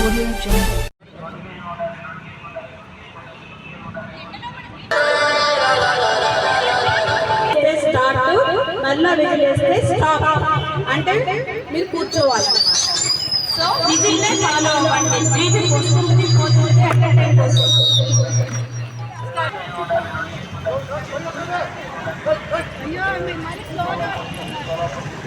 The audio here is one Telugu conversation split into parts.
Audio Jungle. చేస్తే స్టార్ట్ మళ్ళా విజిల్ వేస్తే స్టాప్ అంటే మీరు కూర్చోవాలి సో విజిల్ ఫాలో అవ్వండి విజిల్ వస్తుంది పోతుంది అట్లా టైం వస్తుంది నడవండి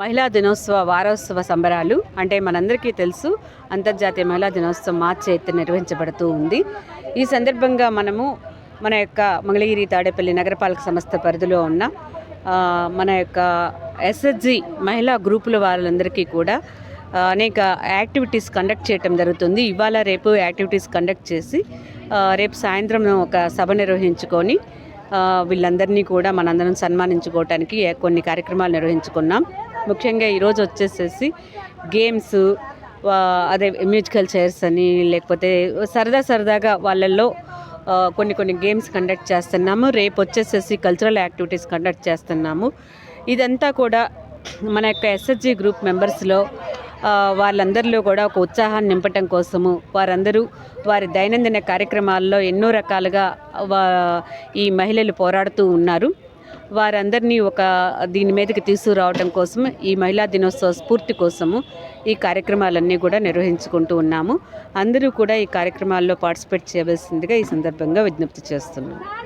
మహిళా దినోత్సవ వారోత్సవ సంబరాలు అంటే మనందరికీ తెలుసు అంతర్జాతీయ మహిళా దినోత్సవం మార్చి ఎయిత్ నిర్వహించబడుతూ ఉంది. ఈ సందర్భంగా మనము మన యొక్క మంగళగిరి తాడేపల్లి నగరపాలక సంస్థ పరిధిలో ఉన్న మన యొక్క ఎస్ఎస్జి మహిళా గ్రూపుల వాళ్ళందరికీ కూడా అనేక యాక్టివిటీస్ కండక్ట్ చేయటం జరుగుతుంది. ఇవాళ రేపు యాక్టివిటీస్ కండక్ట్ చేసి రేపు సాయంత్రం ఒక సభ నిర్వహించుకొని వీళ్ళందరినీ కూడా మనందరం సన్మానించుకోవటానికి కొన్ని కార్యక్రమాలు నిర్వహించుకున్నాం. ముఖ్యంగా ఈరోజు వచ్చేసేసి గేమ్స్ అదే మ్యూజికల్ చైర్స్ అని లేకపోతే సరదా సరదాగా వాళ్ళల్లో కొన్ని కొన్ని గేమ్స్ కండక్ట్ చేస్తున్నాము. రేపు వచ్చేసేసి కల్చరల్ యాక్టివిటీస్ కండక్ట్ చేస్తున్నాము. ఇదంతా కూడా మన యొక్క ఎస్ఎస్జి గ్రూప్ మెంబర్స్లో వాళ్ళందరిలో కూడా ఒక ఉత్సాహాన్ని నింపటం కోసము వారందరూ వారి దైనందిన కార్యక్రమాల్లో ఎన్నో రకాలుగా వా- ఈ మహిళలు పోరాడుతూ ఉన్నారు. వారందరినీ ఒక దీని మీదకి తీసుకురావడం కోసం ఈ మహిళా దినోత్సవ స్ఫూర్తి కోసము ఈ కార్యక్రమాలన్నీ కూడా నిర్వహించుకుంటూ ఉన్నాము. అందరూ కూడా ఈ కార్యక్రమాల్లో పార్టిసిపేట్ చేయవలసిందిగా ఈ సందర్భంగా విజ్ఞప్తి చేస్తున్నాము.